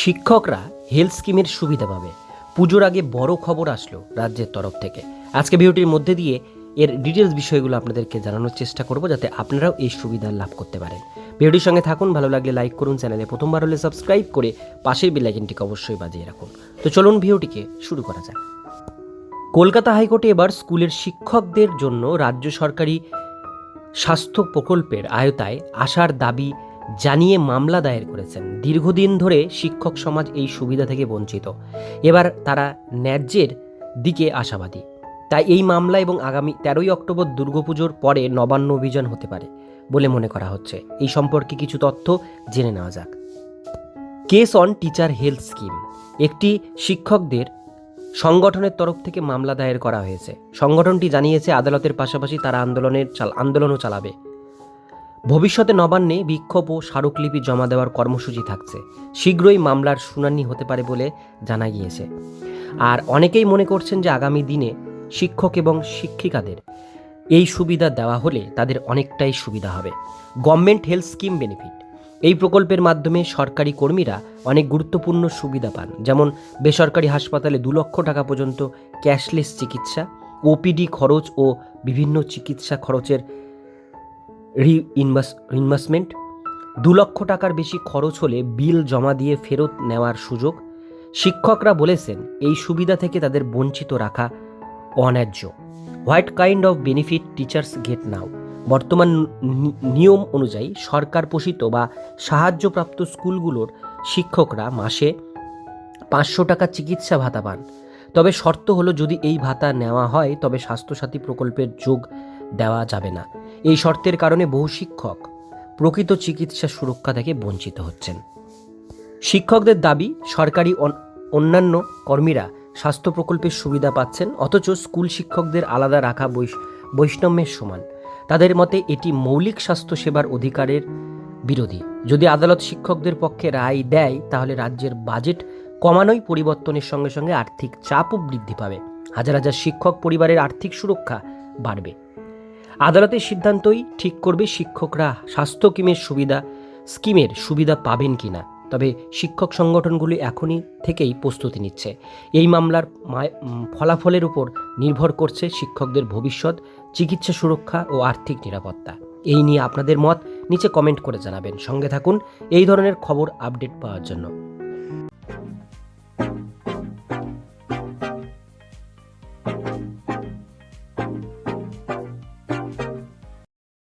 শিক্ষকরা হেলথ স্কিমের সুবিধা পাবে। পুজোর আগে বড় খবর আসলো রাজ্যের তরফ থেকে। আজকে ভিডিওটির মধ্যে দিয়ে এর ডিটেলস বিষয়গুলো আপনাদেরকে জানানোর চেষ্টা করব যাতে আপনারাও এই সুবিধা লাভ করতে পারেন। ভিডিওটির সঙ্গে থাকুন, ভালো লাগলে লাইক করুন, চ্যানেলে প্রথমবার হলে সাবস্ক্রাইব করে পাশের বেলাইকনটিকে অবশ্যই বাজিয়ে রাখুন। তো চলুন ভিডিওটিকে শুরু করা যাক। কলকাতা হাইকোর্টে এবার স্কুলের শিক্ষকদের জন্য রাজ্য সরকারি স্বাস্থ্য প্রকল্পের আয়তায় আসার দাবি জানিয়ে মামলা দায়ের করেছেন। দীর্ঘদিন ধরে শিক্ষক সমাজ এই সুবিধা থেকে বঞ্চিত। এবার তারা ন্যায্যের দিকে আশাবাদী। তাই এই মামলা এবং আগামী তেরোই অক্টোবর দুর্গাপুজোর পরে নবান্ন অভিযান হতে পারে বলে মনে করা হচ্ছে। এই সম্পর্কে কিছু তথ্য জেনে নেওয়া যাক। Case on teacher health scheme. একটি শিক্ষকদের সংগঠনের তরফ থেকে মামলা দায়ের করা হয়েছে। সংগঠনটি জানিয়েছে, আদালতের পাশাপাশি তারা আন্দোলনের আন্দোলনও চালাবে। ভবিষ্যতে নবান্নে বিক্ষোভ ও স্মারকলিপি জমা দেওয়ার কর্মসূচি থাকছে। শীঘ্রই মামলার শুনানি হতে পারে বলে জানা গিয়েছে। আর অনেকেই মনে করছেন যে আগামী দিনে শিক্ষক এবং শিক্ষিকাদের এই সুবিধা দেওয়া হলে তাদের অনেকটাই সুবিধা হবে। Government health scheme benefit. এই প্রকল্পের মাধ্যমে সরকারি কর্মীরা অনেক গুরুত্বপূর্ণ সুবিধা পান। যেমন বেসরকারি হাসপাতালে দু লক্ষ টাকা পর্যন্ত ক্যাশলেস চিকিৎসা, ওপিডি খরচ ও বিভিন্ন চিকিৎসা খরচের রি ইনভেস্টমেন্ট? দু লক্ষ টাকার বেশি খরচ হলে বিল জমা দিয়ে ফেরত নেওয়ার সুযোগ? শিক্ষকরা বলেছেন, এই সুবিধা থেকে তাদের বঞ্চিত রাখা অন্যায্য। What kind of benefit teachers get now. বর্তমান নিয়ম অনুযায়ী সরকার পোষিত বা সাহায্যপ্রাপ্ত স্কুলগুলোর শিক্ষকরা মাসে পাঁচশো টাকা চিকিৎসা ভাতা পান। তবে শর্ত হলো, যদি এই ভাতা নেওয়া হয়, তবে স্বাস্থ্যসাথী প্রকল্পের যোগ দেওয়া যাবে না। এই শর্তের কারণে বহু শিক্ষক প্রকৃত চিকিৎসা সুরক্ষা থেকে বঞ্চিত হচ্ছেন। শিক্ষকদের দাবি, সরকারি অন- অন্যান্য কর্মীরা স্বাস্থ্য প্রকল্পের সুবিধা পাচ্ছেন, অথচ স্কুল শিক্ষকদের আলাদা রাখা বৈষ- বৈষম্যের সমান। তাদের মতে এটি মৌলিক স্বাস্থ্য সেবার অধিকারের বিরোধী। যদি আদালত শিক্ষকদের পক্ষে রায় দেয়, তাহলে রাজ্যের বাজেট কমানোই পরিবর্তনের সঙ্গে সঙ্গে আর্থিক চাপও বৃদ্ধি পাবে। হাজার হাজার শিক্ষক পরিবারের আর্থিক সুরক্ষা বাড়বে। আদালতের সিদ্ধান্তই ঠিক করবে শিক্ষকরা। স্বাস্থ্য কিমের সুবিধা, স্কিমের সুবিধা পাবেন কি না তবে শিক্ষক সংগঠনগুলি এখনই থেকেই প্রস্তুতি নিচ্ছে। এই মামলার ফলাফলের উপর নির্ভর করছে শিক্ষকদের ভবিষ্যৎ, চিকিৎসা সুরক্ষা ও আর্থিক নিরাপত্তা। এই নিয়ে আপনাদের মত নিচে কমেন্ট করে জানাবেন। সঙ্গে থাকুন, এই ধরনের খবর আপডেট পাওয়ার জন্য। thank you